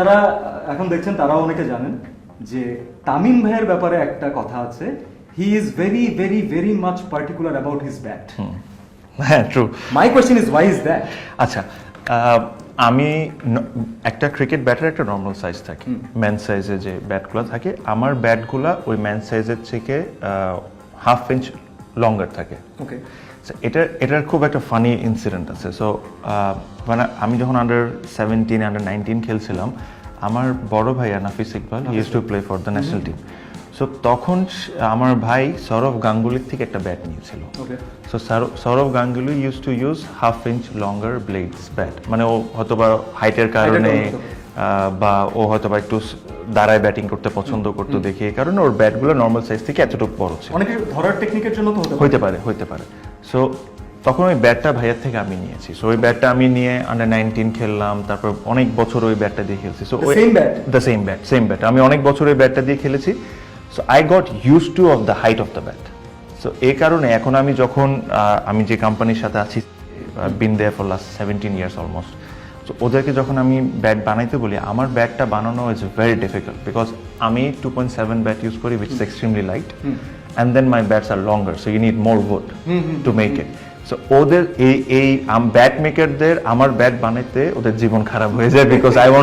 তারা এখন দেখছেন তারাও অনেকে জানেন যে তামিম ভাইয়ের ব্যাপারে একটা কথা আছে। He is very very very much particular about his bat হ্যাঁ true my question is why is that আচ্ছা আমি একটা ক্রিকেট ব্যাটের একটা নর্মাল সাইজ থাকে। ম্যান সাইজে যে ব্যাটগুলো থাকে আমার ব্যাটগুলা ওই ম্যান সাইজের থেকে হাফ ইঞ্চ লঙ্গার থাকে। ওকে এটা এটার খুব একটা ফানি ইনসিডেন্ট আছে। সো মানে আমি যখন আন্ডার সেভেন্টিন আন্ডার নাইনটিন খেলছিলাম আমার বড় ভাই Nafees Iqbal used to play for the national team so তখন আমার ভাই সৌরভ গাঙ্গুলির থেকে একটা ব্যাট নিয়েছিল। So Sourav Ganguly used to use half inch longer blades bat মানে ও হয়তো বা হাইটের কারণে বা ও হয়তো বা একটু দাঁড়ায় ব্যাটিং করতে পছন্দ করতো দেখে এই কারণে ওর ব্যাটগুলো নর্মাল সাইজ থেকে এতটুকু বড় ছিল। অনেকে ধরার টেকনিকের জন্য তো হতে পারে। হইতে পারে সো তখন ওই ব্যাটটা ভাইয়ের থেকে আমি নিয়েছি। সো ওই ব্যাটটা আমি নিয়ে আন্ডার নাইনটিন খেললাম তারপর অনেক বছর ওই ব্যাটটা দিয়ে খেলছি। So bat? The same bat same bat আমি অনেক বছর ওই ব্যাটটা দিয়ে খেলেছি। So I got used to of the height of the bat so এই কারণে এখন আমি যখন আমি যে কোম্পানির সাথে আছি been there for last seventeen years almost তো ওদেরকে যখন আমি ব্যাট বানাইতে বলি আমার ব্যাটটা বানানো ইজ ভেরি ডিফিকাল্ট বিকজ আমি two point seven bat use করি which is extremely light and then my bats are longer so you need more wood to make it so ওদের এই এই ব্যাট মেকারদের আমার ব্যাট বানাইতে ওদের জীবন খারাপ হয়ে যায় বিকজ আই ওয়ান্ট